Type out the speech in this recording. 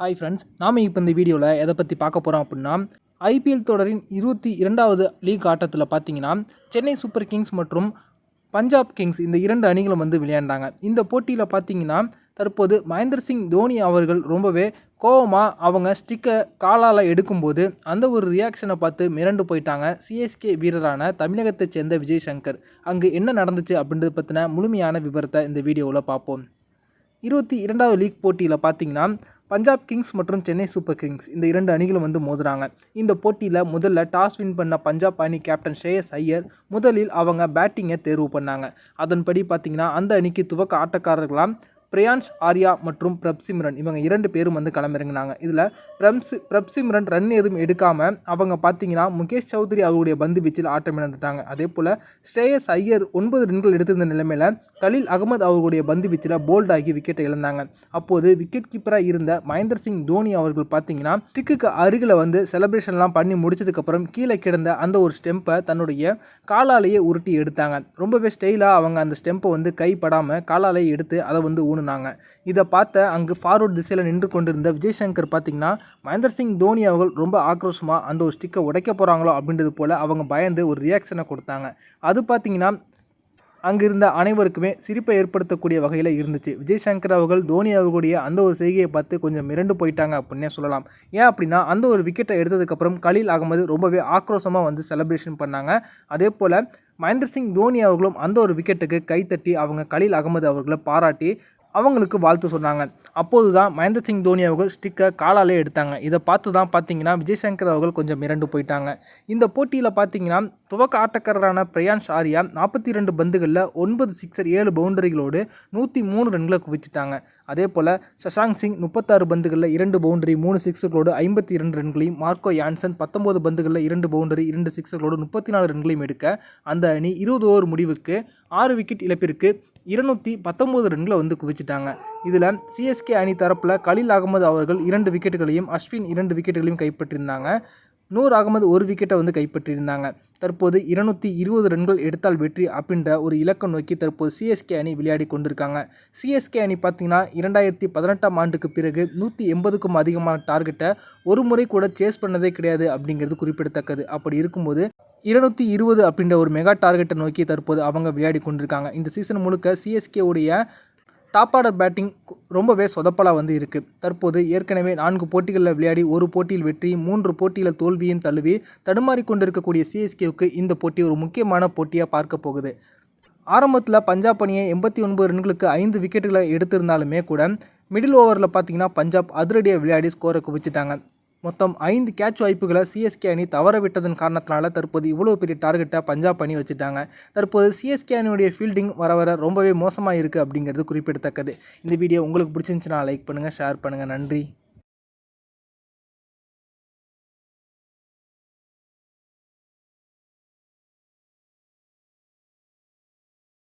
Hi friends நாம் இப்போ இந்த வீடியோவில் எதை பற்றி பார்க்க போகிறோம் அப்படின்னா ஐபிஎல் தொடரின் இருபத்தி இரண்டாவது லீக் ஆட்டத்தில் பார்த்தீங்கன்னா சென்னை சூப்பர் கிங்ஸ் மற்றும் பஞ்சாப் கிங்ஸ் இந்த இரண்டு அணிகளும் வந்து விளையாண்டாங்க. இந்த போட்டியில் பார்த்தீங்கன்னா தற்போது மகேந்திர சிங் தோனி அவர்கள் ரொம்பவே கோவமாக அவங்க ஸ்டிக்கை காலால் எடுக்கும்போது அந்த ஒரு ரியாக்ஷனை பார்த்து மிரண்டு போயிட்டாங்க. சிஎஸ்கே வீரரான தமிழகத்தைச் சேர்ந்த விஜய் சங்கர் அங்கு என்ன நடந்துச்சு அப்படின்றத பற்றின முழுமையான விவரத்தை இந்த வீடியோவில் பார்ப்போம். இருபத்தி இரண்டாவது லீக் போட்டியில் பார்த்தீங்கன்னா பஞ்சாப் கிங்ஸ் மற்றும் சென்னை சூப்பர் கிங்ஸ் இந்த இரண்டு அணிகளும் வந்து மோதுறாங்க. இந்த போட்டியில் முதல்ல டாஸ் வின் பண்ண பஞ்சாப் அணி கேப்டன் ஷேயஸ் ஐயர் முதலில் அவங்க பேட்டிங்கை தேர்வு பண்ணாங்க. அதன்படி பார்த்தீங்கன்னா அந்த அணிக்கு துவக்க ஆட்டக்காரர்களாம் பிரியான்ஷ் ஆர்யா மற்றும் பிரப்சிம்ரன் இவங்க இரண்டு பேரும் வந்து களமிறங்கினாங்க. இதில் பிரப்சி பிரப்சிம்ரன் ரன் எதுவும் எடுக்காமல் அவங்க பார்த்தீங்கன்னா முகேஷ் சௌத்ரி அவருடைய பந்து வீச்சில் ஆட்டம் இழந்துட்டாங்க. அதே போல் ஸ்ரேயஸ் ஐயர் ஒன்பது ரன்கள் எடுத்திருந்த நிலைமையில் கலீல் அகமது அவர்களுடைய பந்து வீச்சில் போல்டாகி விக்கெட்டை இழந்தாங்க. அப்போது விக்கெட் கீப்பராக இருந்த மகேந்திர சிங் தோனி அவர்கள் பார்த்தீங்கன்னா டிக்குக்கு அருகில் வந்து செலப்ரேஷன்லாம் பண்ணி முடிச்சதுக்கப்புறம் கீழே கிடந்த அந்த ஒரு ஸ்டெம்பை தன்னுடைய காலாலேயே உருட்டி எடுத்தாங்க. ரொம்பவே ஸ்டைலாக அவங்க அந்த ஸ்டெம்பை வந்து கைப்படாமல் காலாலேயே எடுத்து அதை வந்து ஊனுனாங்க இதை பார்த்த அங்கு ஃபார்வர்ட் திசையில் நின்று கொண்டிருந்த விஜய் சங்கர் பார்த்தீங்கன்னா மகேந்திர சிங் தோனி அவர்கள் ரொம்ப ஆக்ரோஷமாக அந்த ஒரு ஸ்டிக்கை உடைக்க போகிறாங்களோ அப்படின்றது போல் அவங்க பயந்து ஒரு ரியாக்ஷனை கொடுத்தாங்க. அது பார்த்தீங்கன்னா அங்கிருந்த அனைவருக்குமே சிரிப்பை ஏற்படுத்தக்கூடிய வகையில் இருந்துச்சு. விஜய் சங்கர் அவர்கள் தோனி அவர்களுடைய அந்த ஒரு செய்கையை பார்த்து கொஞ்சம் மிரண்டு போயிட்டாங்க அப்படின்னே சொல்லலாம். ஏன் அப்படின்னா அந்த ஒரு விக்கெட்டை எடுத்ததுக்கப்புறம் கலீல் அகமது ரொம்பவே ஆக்ரோஷமாக வந்து செலிப்ரேஷன் பண்ணாங்க. அதே போல் மகேந்திர சிங் தோனி அவர்களும் அந்த ஒரு விக்கெட்டுக்கு கைத்தட்டி அவங்க கலீல் அகமது அவர்களை பாராட்டி அவங்களுக்கு வாழ்த்து சொன்னாங்க. அப்போது தான் மகேந்திர சிங் தோனி அவர்கள் ஸ்டிக்கை காலாலே எடுத்தாங்க. இதை பார்த்து தான் பார்த்தீங்கன்னா விஜய் சங்கர் அவர்கள் கொஞ்சம் மிரண்டு போயிட்டாங்க. இந்த போட்டியில் பார்த்தீங்கன்னா துவக்க ஆட்டக்காரரான பிரயான்ஷ் ஆர்யா நாற்பத்தி ரெண்டு பந்துகளில் ஒன்பது சிக்ஸர் ஏழு பவுண்டரிகளோடு நூற்றி மூணு ரன்களை குவிச்சிட்டாங்க. அதே போல் சஷாங்க் சிங் முப்பத்தாறு பந்துகளில் இரண்டு பவுண்டரி மூணு சிக்ஸர்களோடு ஐம்பத்தி இரண்டு ரன்களையும் மார்க்கோ யான்சன் பத்தொம்போது பந்துகளில் இரண்டு பவுண்டரி இரண்டு சிக்ஸர்களோடு முப்பத்தி நாலு ரன்களையும் எடுக்க அந்த அணி இருபது ஓவர் முடிவுக்கு ஆறு விக்கெட் இழப்பிற்கு இருநூற்றி பத்தொம்போது ரன்களை வந்து குவிச்சிட்டாங்க. இதில் சிஎஸ்கே அணி தரப்பில் கலீல் அகமது அவர்கள் இரண்டு விக்கெட்டுகளையும் அஸ்வின் இரண்டு விக்கெட்டுகளையும் கைப்பற்றியிருந்தாங்க நூர் அகமது ஒரு விக்கெட்டை வந்து கைப்பற்றியிருந்தாங்க. தற்போது இருநூற்றி இருபது ரன்கள் எடுத்தால் வெற்றி அப்படின்ற ஒரு இலக்கம் நோக்கி தற்போது சிஎஸ்கே அணி விளையாடி கொண்டிருக்காங்க. சிஎஸ்கே அணி பார்த்திங்கன்னா இரண்டாயிரத்தி பதினெட்டாம் ஆண்டுக்கு பிறகு நூற்றி எண்பதுக்கும் அதிகமான டார்கெட்டை ஒரு முறை கூட சேஸ் பண்ணதே கிடையாது அப்படிங்கிறது குறிப்பிடத்தக்கது. அப்படி இருக்கும்போது இருநூற்றி இருபது அப்படின்ற ஒரு மெகா டார்கெட்டை நோக்கி தற்போது அவங்க விளையாடி கொண்டிருக்காங்க. இந்த சீசன் முழுக்க சிஎஸ்கே உடைய டாப் ஆர்டர் பேட்டிங் ரொம்பவே சொதப்பலாக வந்து இருக்குது தற்போது ஏற்கனவே நான்கு போட்டிகளில் விளையாடி ஒரு போட்டியில் வெற்றி மூன்று போட்டியில் தோல்வியும் தழுவி தடுமாறி கொண்டிருக்கக்கூடிய சிஎஸ்கேவுக்கு இந்த போட்டி ஒரு முக்கியமான போட்டியாக பார்க்க போகுது. ஆரம்பத்தில் பஞ்சாப் அணியை எண்பத்தி ஒன்பது ரன்களுக்கு ஐந்து விக்கெட்டுகளை எடுத்திருந்தாலுமே கூட மிடில் ஓவரில் பார்த்தீங்கன்னா பஞ்சாப் அதிரடியாக விளையாடி ஸ்கோரை குவிச்சிட்டாங்க. மொத்தம் ஐந்து கேட்ச் வாய்ப்புகளை சிஎஸ்கே அணி தவற விட்டதன் காரணத்தினால தற்போது இவ்வளோ பெரிய டார்கெட்டை பஞ்சாப் அணி வச்சுட்டாங்க. தற்போது சிஎஸ்கே அணியுடைய ஃபீல்டிங் வர வர ரொம்பவே மோசமாக இருக்குது அப்படிங்கிறது குறிப்பிடத்தக்கது. இந்த வீடியோ உங்களுக்கு பிடிச்சிருந்துச்சுன்னா லைக் பண்ணுங்கள் ஷேர் பண்ணுங்கள் நன்றி.